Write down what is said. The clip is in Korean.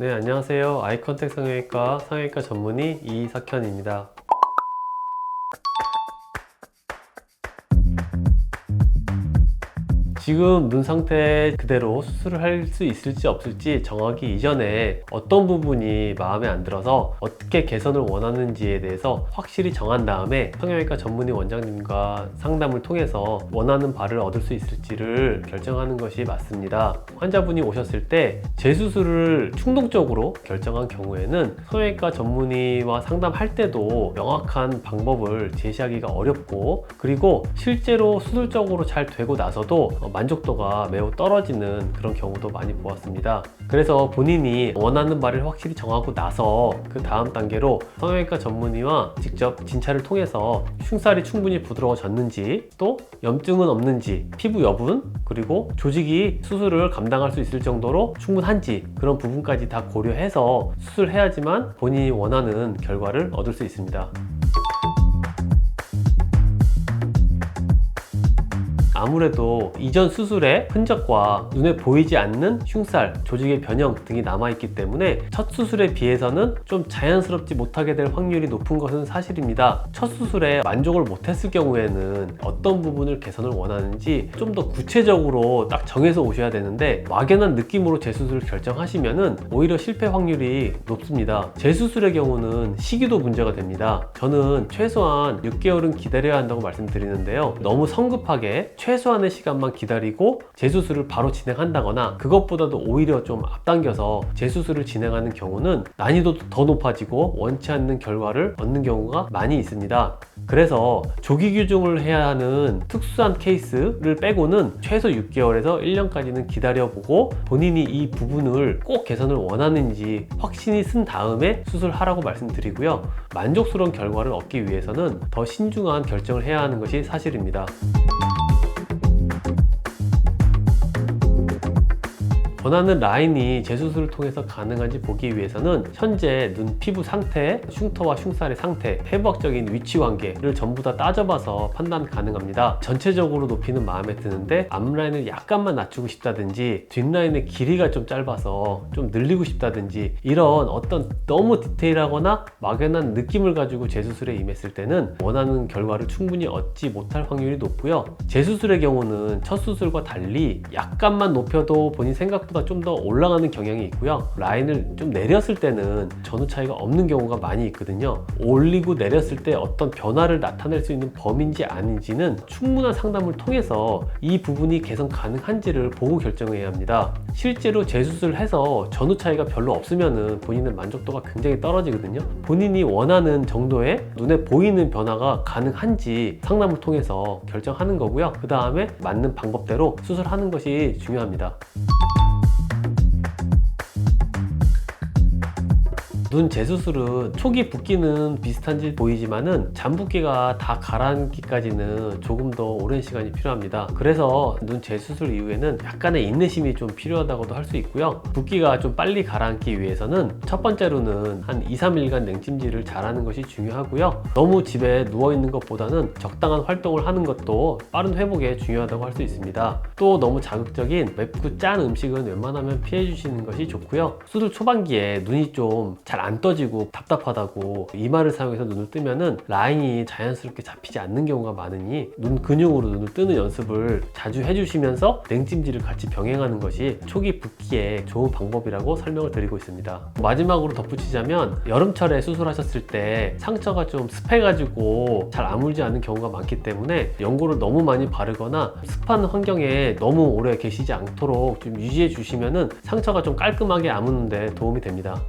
네, 안녕하세요. 아이컨택 성형외과 성형외과 전문의 이석현입니다. 지금 눈 상태 그대로 수술을 할 수 있을지 없을지 정하기 이전에 어떤 부분이 마음에 안 들어서 어떻게 개선을 원하는지에 대해서 확실히 정한 다음에 성형외과 전문의 원장님과 상담을 통해서 원하는 바를 얻을 수 있을지를 결정하는 것이 맞습니다. 환자분이 오셨을 때 재수술을 충동적으로 결정한 경우에는 성형외과 전문의와 상담할 때도 명확한 방법을 제시하기가 어렵고 그리고 실제로 수술적으로 잘 되고 나서도 어, 만족도가 매우 떨어지는 그런 경우도 많이 보았습니다. 그래서 본인이 원하는 바를 확실히 정하고 나서 그 다음 단계로 성형외과 전문의와 직접 진찰을 통해서 흉살이 충분히 부드러워졌는지 또 염증은 없는지 피부 여분 그리고 조직이 수술을 감당할 수 있을 정도로 충분한지 그런 부분까지 다 고려해서 수술해야지만 본인이 원하는 결과를 얻을 수 있습니다. 아무래도 이전 수술의 흔적과 눈에 보이지 않는 흉살, 조직의 변형 등이 남아있기 때문에 첫 수술에 비해서는 좀 자연스럽지 못하게 될 확률이 높은 것은 사실입니다. 첫 수술에 만족을 못했을 경우에는 어떤 부분을 개선을 원하는지 좀 더 구체적으로 딱 정해서 오셔야 되는데 막연한 느낌으로 재수술을 결정하시면은 오히려 실패 확률이 높습니다. 재수술의 경우는 시기도 문제가 됩니다. 저는 최소한 6개월은 기다려야 한다고 말씀드리는데요. 너무 성급하게 최 소한의 시간만 기다리고 재수술을 바로 진행한다거나 그것보다도 오히려 좀 앞당겨서 재수술을 진행하는 경우는 난이도도 더 높아지고 원치 않는 결과를 얻는 경우가 많이 있습니다. 그래서 조기 규정을 해야 하는 특수한 케이스를 빼고는 최소 6개월에서 1년까지는 기다려보고 본인이 이 부분을 꼭 개선을 원하는지 확신이 쓴 다음에 수술하라고 말씀드리고요. 만족스러운 결과를 얻기 위해서는 더 신중한 결정을 해야 하는 것이 사실입니다. 원하는 라인이 재수술을 통해서 가능한지 보기 위해서는 현재 눈 피부 상태, 흉터와 흉살의 상태, 해부학적인 위치 관계를 전부 다 따져봐서 판단 가능합니다. 전체적으로 높이는 마음에 드는데 앞라인을 약간만 낮추고 싶다든지 뒷라인의 길이가 좀 짧아서 좀 늘리고 싶다든지 이런 어떤 너무 디테일하거나 막연한 느낌을 가지고 재수술에 임했을 때는 원하는 결과를 충분히 얻지 못할 확률이 높고요. 재수술의 경우는 첫 수술과 달리 약간만 높여도 본인 생각 보다 좀 더 올라가는 경향이 있고요. 라인을 좀 내렸을 때는 전후 차이가 없는 경우가 많이 있거든요. 올리고 내렸을 때 어떤 변화를 나타낼 수 있는 범인지 아닌지는 충분한 상담을 통해서 이 부분이 개선 가능한지를 보고 결정해야 합니다. 실제로 재수술을 해서 전후 차이가 별로 없으면은 본인의 만족도가 굉장히 떨어지거든요. 본인이 원하는 정도의 눈에 보이는 변화가 가능한지 상담을 통해서 결정하는 거고요. 그 다음에 맞는 방법대로 수술하는 것이 중요합니다. 눈 재수술은 초기 붓기는 비슷한지 보이지만은 잠붓기가 다 가라앉기까지는 조금 더 오랜 시간이 필요합니다. 그래서 눈 재수술 이후에는 약간의 인내심이 좀 필요하다고도 할 수 있고요. 붓기가 좀 빨리 가라앉기 위해서는 첫 번째로는 한 2, 3일간 냉찜질을 잘하는 것이 중요하고요. 너무 집에 누워 있는 것보다는 적당한 활동을 하는 것도 빠른 회복에 중요하다고 할 수 있습니다. 또 너무 자극적인 맵고 짠 음식은 웬만하면 피해 주시는 것이 좋고요. 수술 초반기에 눈이 좀잘 안 떠지고 답답하다고 이마를 사용해서 눈을 뜨면은 라인이 자연스럽게 잡히지 않는 경우가 많으니 눈 근육으로 눈을 뜨는 연습을 자주 해주시면서 냉찜질을 같이 병행하는 것이 초기 붓기에 좋은 방법이라고 설명을 드리고 있습니다. 마지막으로 덧붙이자면 여름철에 수술하셨을 때 상처가 좀 습해가지고 잘 아물지 않는 경우가 많기 때문에 연고를 너무 많이 바르거나 습한 환경에 너무 오래 계시지 않도록 좀 유지해 주시면은 상처가 좀 깔끔하게 아무는데 도움이 됩니다.